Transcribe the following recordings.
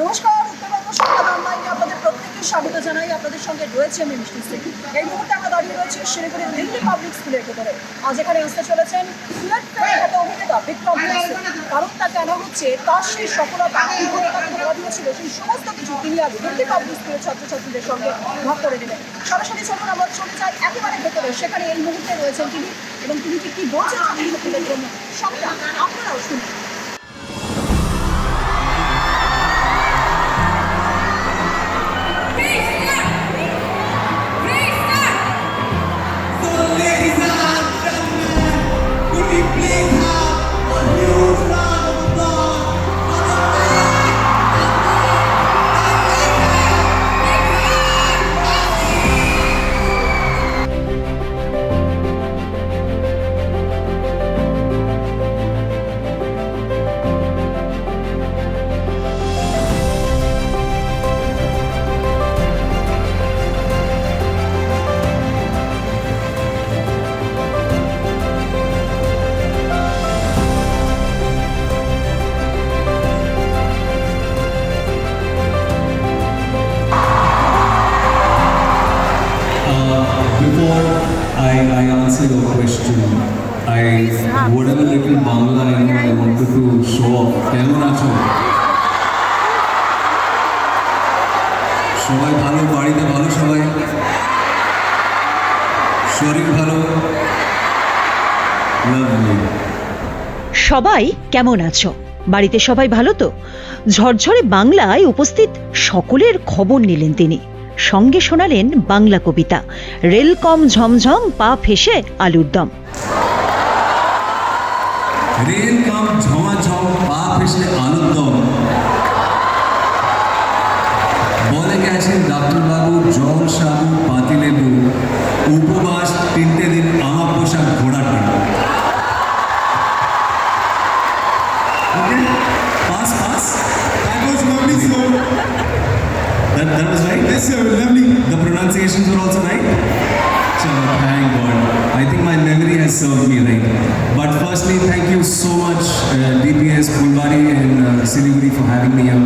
নমস্কার উত্তরবঙ্গ সংবাদ অনলাইনে আপনাদের প্রত্যেককে স্বাগত জানাই। আপনাদের সঙ্গে রয়েছে আমি মিষ্টি সিং। এই মুহূর্তে আমরা দাঁড়িয়ে রয়েছি শিলিগুড়ির দিল্লি পাবলিক স্কুলের ভেতরে। আজ এখানে আসতে চলেছেন খ্যাত অভিনেতা বিক্রম কারণ তাকে আনা হচ্ছে তার সেই সফলতা ধরা দিয়েছিল। সেই সমস্ত কিছু তিনি আজ দিল্লি পাবলিক স্কুলের ছাত্রছাত্রীদের সঙ্গে ভাগ করে নেবেন। সরাসরি চলুন, আমরা চলে যাই একেবারে ভেতরে। সেখানে এই মুহূর্তে রয়েছেন তিনি এবং তিনি কি বলছেন ছাত্রছাত্রীদের জন্য সবটা আপনারাও শুনুন। Your question, I whatever little Bangla I know, I wanted to show off. কেমন আছো সবাই ভালো বাড়িতে ভালো সবাই ভালো লাভলি সবাই কেমন আছো? বাড়িতে সবাই ভালো তো? ঝরঝরে বাংলায় উপস্থিত সকলের খবর নিলেন তিনি। সঙ্গে শোনালেন বাংলা কবিতা। রেল কম ঝমঝম, পা ফেসে আলুর দম। বলে গেছেন ডাক্তারবাবু জল সাবু পাতিলেবু। That, that was right? Yes, sir, lovely. The pronunciations were also right? Chalo, thank God. I think my memory has served me right. But firstly, thank you so much, uh, DPS, Pulbari and uh, Siliguri for having me here.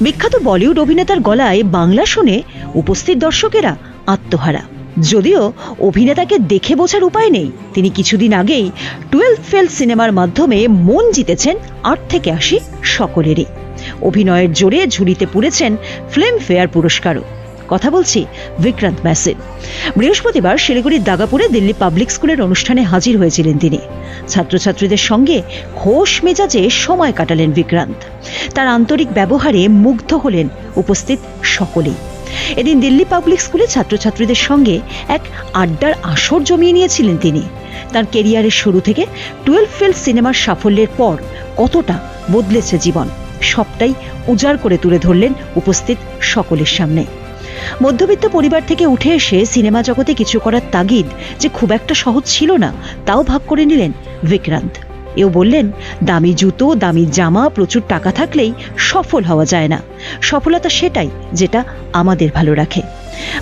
বিখ্যাত বলিউড অভিনেতার গলায় বাংলা শুনে উপস্থিত দর্শকেরা আত্মহারা যদিও অভিনেতাকে দেখে বোঝার উপায় নেই তিনি কিছুদিন আগেই টুয়েলভ ফেল সিনেমার মাধ্যমে মন জিতেছেন আট থেকে আশি সকলেরই অভিনয়ের জোরে ঝুড়িতে পুড়েছেন ফিল্মফেয়ার পুরস্কারও। কথা বলছি বিক্রান্ত ম্যাসিন। বৃহস্পতিবার শিলিগুড়ির দাগাপুরে দিল্লি পাবলিক স্কুলের অনুষ্ঠানে হাজির হয়েছিলেন তিনি। ছাত্রছাত্রীদের সঙ্গে খোশ মেজাজে সময় কাটালেন বিক্রান্ত। তার আন্তরিক ব্যবহারে মুগ্ধ হলেন উপস্থিত সকলেই। এদিন দিল্লি পাবলিক স্কুলে ছাত্রছাত্রীদের সঙ্গে এক আড্ডার আসর জমিয়ে নিয়েছিলেন তিনি। তার কেরিয়ারের শুরু থেকে টুয়েলভ ফেল সিনেমার সাফল্যের পর কতটা বদলেছে জীবন? সবটাই উজাড় করে তুলে ধরলেন উপস্থিত সকলের সামনে। মধ্যবিত্ত পরিবার থেকে উঠে এসে সিনেমা জগতে কিছু করার তাগিদ যে খুব একটা সহজ ছিল না, তাও ভাগ করে নিলেন বিক্রান্ত এও বললেন, দামি জুতো, দামি জামা, প্রচুর টাকা থাকলেই সফল হওয়া যায় না। সফলতা সেটাই যেটা আমাদের ভালো রাখে।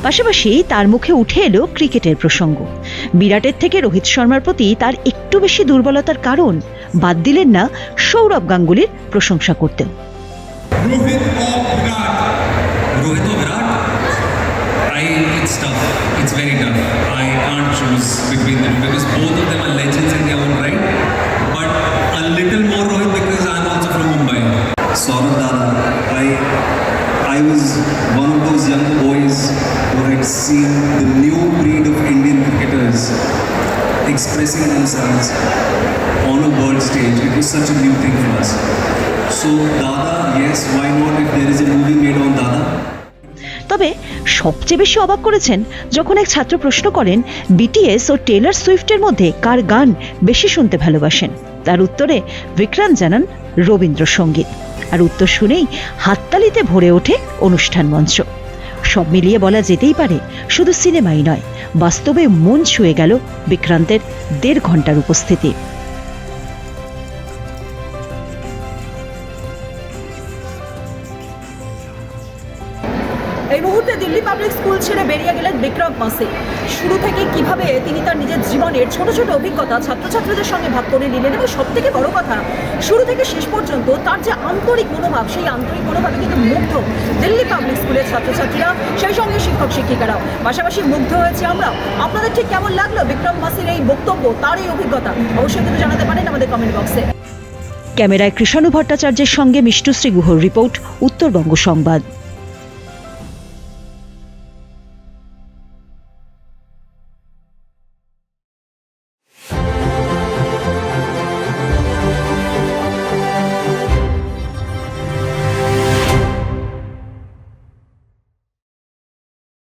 পাশাপাশি তার মুখে উঠে এলো ক্রিকেটের প্রসঙ্গ। বিরাটের থেকে রোহিত শর্মার প্রতি তার একটু বেশি দুর্বলতার কারণ বাদ দিলেন না সৌরভ গাঙ্গুলির প্রশংসা করতে It's very tough. I can't choose between them because both of them are legends and themselves on a world stage. It was such a new thing for us. So Dada, yes, why not if there is a movie made on Dada? তবে সবচেয়ে বেশি অবাক করেছেন যখন এক ছাত্র প্রশ্ন করেন বিটিএস ও টেলর সুইফটের মধ্যে কার গান বেশি শুনতে ভালোবাসেন তার উত্তরে বিক্রান্ত জানান রবীন্দ্রসঙ্গীত আর উত্তর শুনেই হাততালিতে ভরে ওঠে অনুষ্ঠান মঞ্চ সব মিলিয়ে বলা যেতেই পারে শুধু সিনেমাই নয়, বাস্তবে মন ছুঁয়ে গেল বিক্রান্তের দেড় ঘণ্টার উপস্থিতি। এই মুহূর্তে দিল্লি পাবলিক স্কুল ছেড়ে বেরিয়ে গেলেন বিক্রম মাসি। শুরু থেকে কীভাবে তিনি তার নিজের জীবনের ছোট ছোট অভিজ্ঞতা ছাত্রছাত্রীদের সঙ্গে ভাগ করে নিলেন এবং সব থেকে বড় কথা, শুরু থেকে শেষ পর্যন্ত তার যে আন্তরিক মনোভাব, সেই আন্তরিক মনোভাবে কিন্তু মুগ্ধ দিল্লি পাবলিক স্কুলের ছাত্রছাত্রীরা, সেই সঙ্গে শিক্ষক শিক্ষিকারাও পাশাপাশি মুগ্ধ হয়েছে আমরা। আপনাদের ঠিক কেমন লাগল বিক্রম মাসির এই বক্তব্য, তার এই অভিজ্ঞতা? অবশ্যই কিন্তু জানাতে পারেন আমাদের কমেন্ট বক্সে ক্যামেরায় কৃষাণু ভট্টাচার্যের সঙ্গে মিষ্টুশ্রী গুহর রিপোর্ট, উত্তরবঙ্গ সংবাদ।